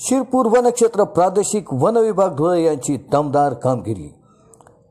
शिरपूर वनक्षेत्र प्रादेशिक वन विभाग धुळे यांची दमदार कामगिरी.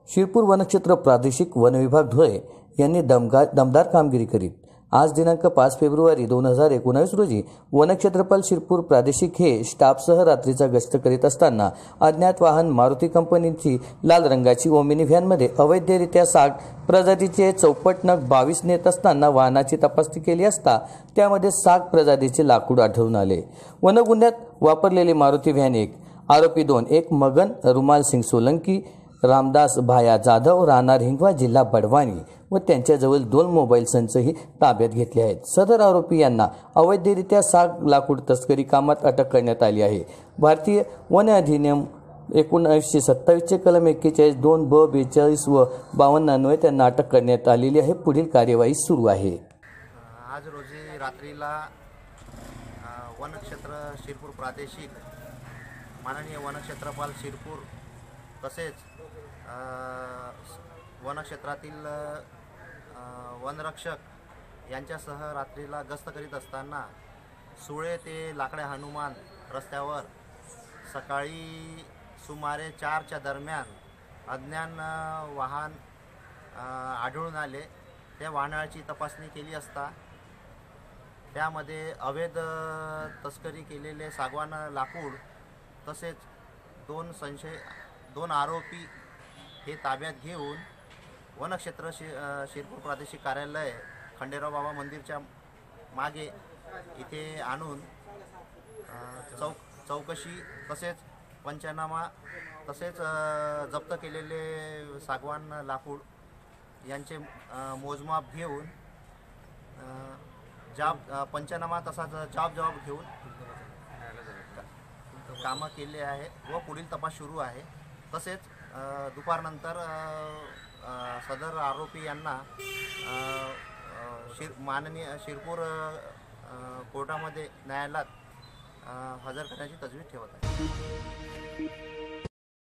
शिरपूर वनक्षेत्र प्रादेशिक वन विभाग धुळे यांनी दमगा दमदार कामगिरी करीत आज दिनांक पाच फेब्रुवारी दोन हजार एकोणावीस रोजी वनक्षेत्रपाल शिरपूर प्रादेशिक हे स्टाफसह रात्रीचा गस्त करीत असताना अज्ञात वाहन मारुती कंपनीची लाल रंगाची ओमिनी व्हॅनमध्ये अवैधरित्या साग प्रजातीचे चौपट नग बावीस नेत असताना वाहनाची तपासणी केली असता त्यामध्ये साग प्रजातीचे लाकूड आढळून आले. वनगुन्ह्यात वापरलेली मारुती व्हॅन एक. आरोपी दोन. एक मगन रुमाल सिंग सोलंकी रामदास भाया जाधव राहणार हिंगवा जिल्हा बडवानी व त्यांच्याजवळ दोन मोबाईल संचही ताब्यात घेतले आहेत. सदर आरोपी यांना अवैधरित्या साग लाकूड तस्करी कामात अटक करण्यात आली आहे. भारतीय वन अधिनियम एकोणीसशे सत्तावीसचे कलम एक्केचाळीस दोन ब बेचाळीस व बावन्नान्वये त्यांना अटक करण्यात आलेली आहे. पुढील कार्यवाही सुरू आहे. आज रोजी रात्रीला वनक्षेत्र शिरपूर प्रादेशिक माननीय वनक्षेत्रपाल शिरपूर तसेच वनक्षेत्रातील वनरक्षक यांच्यासह रात्रीला गस्त करीत असताना सुळे ते लाकडे हनुमान रस्त्यावर सकाळी सुमारे चारच्या दरम्यान अज्ञान वाहन आढळून आले. त्या वाहनाची तपासणी केली असता त्यामध्ये अवैध तस्करी केलेले सागवान लाकूड तसेच दोन संशय दोन आरोपी हे ताब्यात घेऊन वनक्षेत्र शि शिरपूर प्रादेशिक कार्यालय खंडेराव बाबा मंदिरच्या मागे इथे आणून चौक चौकशी तसेच पंचनामा तसेच जप्त केलेले सागवान लाकूड यांचे मोजमाप घेऊन जाब पंचनामा तसाच जाब जबाब घेऊन कामं केले आहे व पुढील तपास सुरू आहे. तसेच दुपारनंतर सदर आरोपी यांना शिर माननीय शिरपूर कोर्टामध्ये न्यायालयात हजर करण्याची तजवीज ठेवत आहे.